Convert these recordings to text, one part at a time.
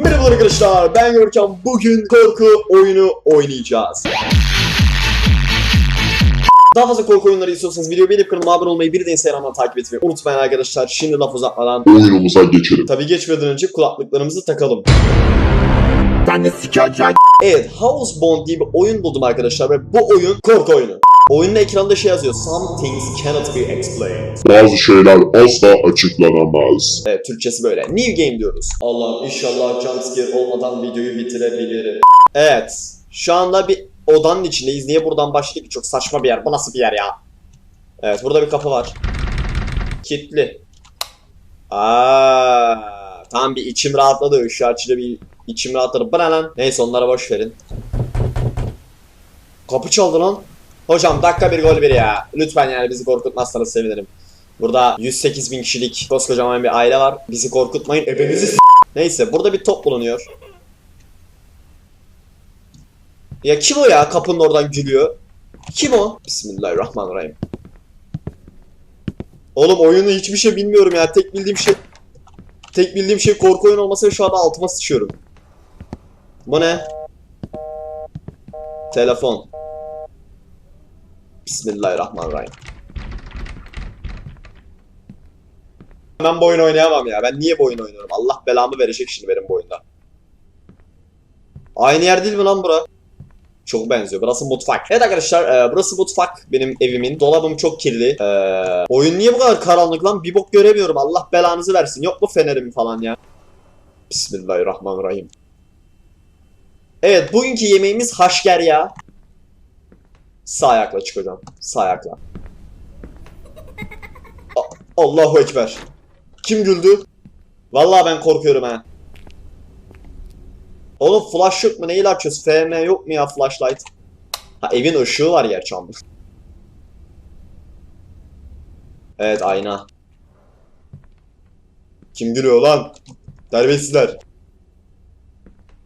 Merhaba arkadaşlar ben Görkem. Bugün korku oyunu oynayacağız. Daha fazla korku oyunları istiyorsanız videoyu beğenip kanalıma abone olmayı bir de Instagram'dan takip etmeyi unutmayın arkadaşlar. Şimdi laf uzatmadan oyunumuza geçelim. tabi geçmeden önce kulaklıklarımızı takalım. Ben de sikeceğim. Evet Housebound diye bir oyun buldum arkadaşlar ve bu oyun korku oyunu. Oyunun ekranda şey yazıyor. Some things cannot be explained. Bazı şeyler asla açıklanamaz. Evet Türkçesi böyle. New game diyoruz. Allah'ım inşallah jumpscare olmadan videoyu bitirebilirim. Evet. Şu anda bir odanın içindeyiz. Niye buradan başladık? Çok saçma bir yer. Bu nasıl bir yer ya? Evet burada bir kapı var. Kilitli. Aa, tamam bir içim rahatladı. Şu açıda bir içim rahatladı. Bana lan. Neyse onlara boş verin. Kapı çaldı lan. Hocam dakika bir gol bir ya. Lütfen yani bizi korkutmazsanız sevinirim. Burada 108 bin kişilik koskocaman bir aile var. Bizi korkutmayın. Ebenizi s- Neyse burada bir top bulunuyor. Ya kim o ya kapının oradan gülüyor? Kim o? Bismillahirrahmanirrahim. Oğlum oyunu hiçbir şey bilmiyorum ya. Tek bildiğim şey... Tek bildiğim şey korku oyunu olması ve şu anda altıma sıçıyorum. Bu ne? Telefon. Bismillahirrahmanirrahim. Ben bu oyunu oynayamam ya. Ben niye bu oyunu oynuyorum? Allah belamı verecek şimdi benim bu oyunda. Aynı yer değil mi lan bura? Çok benziyor. Burası mutfak. Evet arkadaşlar e, burası mutfak. Benim evimin. Dolabım çok kirli. E, oyun niye bu kadar karanlık lan? Bir bok göremiyorum. Allah belanızı versin. Yok mu fenerim falan ya? Bismillahirrahmanirrahim. Evet bugünkü yemeğimiz haşger ya. Sağ ayakla çık hocam. Sağ ayakla. Allahu Ekber. Kim güldü? Vallahi ben korkuyorum ha. Oğlum flash yok mu? Neyle açıyoruz? FM yok mu ya flashlight? Ha evin ışığı var gerçi ama. Evet ayna. Kim gülüyor lan? Terbiyesizler.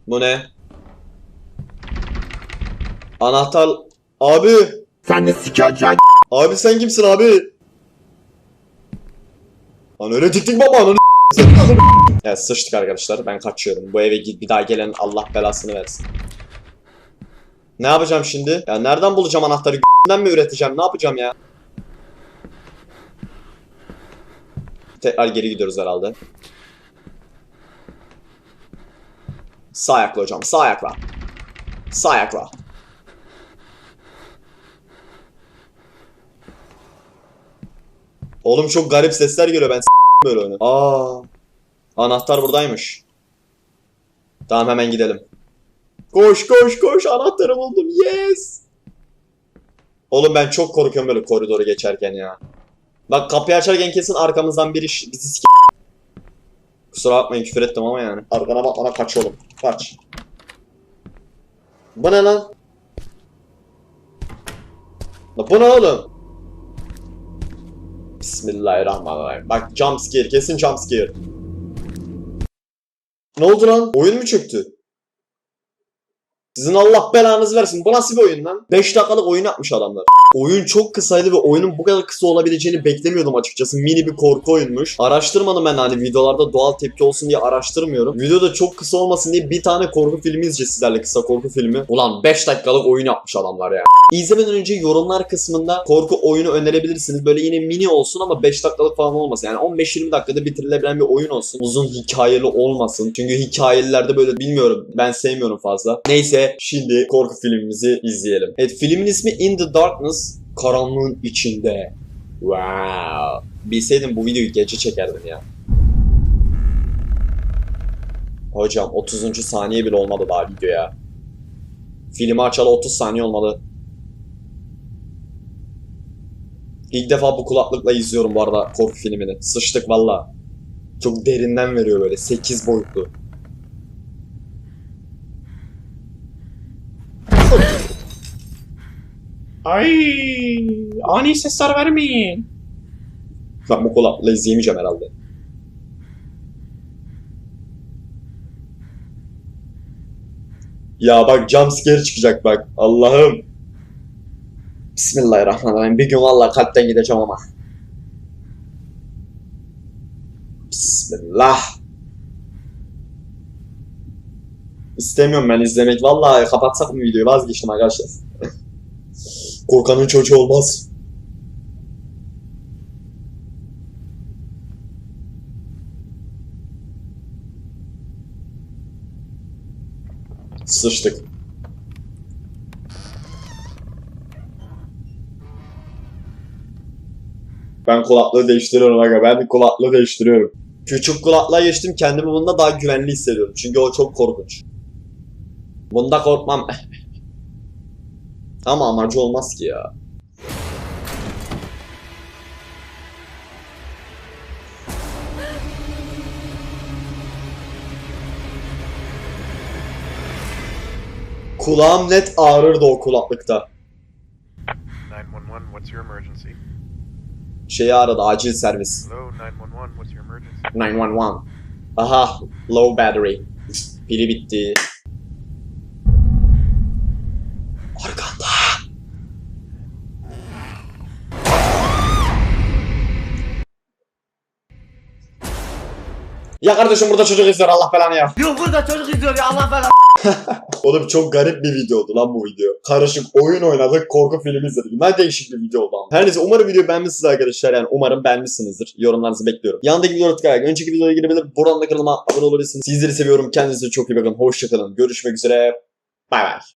Bu ne? Anahtar... Abi! Sen de sikeceğim. Abi sen kimsin abi? Lan öyle diktik baba ananı Evet sıçtık arkadaşlar ben kaçıyorum. Bu eve git bir daha gelen Allah belasını versin. Ne yapacağım şimdi? Ya nereden bulacağım anahtarı? G***den mi üreteceğim? Ne yapacağım ya? Tekrar geri gidiyoruz herhalde. Sağ ayakla hocam, sağ ayakla. Sağ ayakla. Oğlum çok garip sesler geliyor ben böyle oyunu. Aa. Anahtar buradaymış. Tamam hemen gidelim. Koş koş koş anahtarı buldum. Yes. Oğlum ben çok korkuyorum böyle koridoru geçerken ya. Bak kapıyı açarken kesin arkamızdan biri bizi s- Kusura bakmayın küfür ettim ama yani. Arkana bak bana kaç oğlum. Kaç. Bu ne? Lan Bu ne oğlum? Bismillahirrahmanirrahim. Bak jumpscare kesin jumpscare. Ne oldu lan? Oyun mu çöktü? Sizin Allah belanızı versin. Bu nasıl bir oyun lan? 5 dakikalık oyun yapmış adamlar. Oyun çok kısaydı ve oyunun bu kadar kısa olabileceğini beklemiyordum açıkçası. Mini bir korku oyunmuş. Araştırmadım ben hani videolarda doğal tepki olsun diye araştırmıyorum. Videoda çok kısa olmasın diye bir tane korku filmi izleyeceğiz sizlerle kısa korku filmi. Ulan 5 dakikalık oyun yapmış adamlar ya. İzlemeden önce yorumlar kısmında korku oyunu önerebilirsiniz. Böyle yine mini olsun ama 5 dakikalık falan olmasın. Yani 15-20 dakikada bitirilebilen bir oyun olsun. Uzun hikayeli olmasın. Çünkü hikayelerde böyle bilmiyorum. Ben sevmiyorum fazla. Neyse şimdi korku filmimizi izleyelim. Evet filmin ismi In the Darkness. Karanlığın içinde. Wow. Bilseydim bu videoyu gece çekerdim ya. Hocam 30. saniye bile olmadı daha videoya. Filmi açalı 30 saniye olmadı. İlk defa bu kulaklıkla izliyorum bu arada korku filmini. Sıçtık valla. Çok derinden veriyor böyle 8 boyutlu. Ay, ani sesler vermeyin. Ben bu kulaklıkla izleyemeyeceğim herhalde. Ya bak jumpscare çıkacak bak. Allah'ım. Bismillahirrahmanirrahim. Bir gün valla kalpten gideceğim ama. Bismillah. İstemiyorum ben izlemek. Vallahi kapatsak mı videoyu? Vazgeçtim arkadaşlar. Korkanın çocuğu olmaz. Sıçtık. Ben kulaklığı değiştiriyorum aga. Ben kulaklığı değiştiriyorum. Küçük kulaklığa geçtim. Kendimi bunda daha güvenli hissediyorum. Çünkü o çok korkunç. Bunda korkmam. Ama amacı olmaz ki ya. Kulağım net ağrırdı o kulaklıkta. 911, what's your emergency? Şeyi aradı acil servis. Hello, 911, what's your emergency? 911. Aha, low battery. Pili bitti. Ya kardeşim burada çocuk izliyor Allah belanı ya. Yok burada çocuk izliyor ya Allah belanı. Oğlum çok garip bir videoydu lan bu video. Karışık oyun oynadık, korku filmi izledik. Ne değişik bir video oldu ama. Her neyse umarım videoyu beğenmişsiniz arkadaşlar. Yani umarım beğenmişsinizdir. Yorumlarınızı bekliyorum. Yanındaki videoya tıklayarak önceki videoya girebilir. Buradan da kanalıma abone olabilirsiniz. Sizleri seviyorum. Kendinize çok iyi bakın. Hoşçakalın. Görüşmek üzere. Bay bay.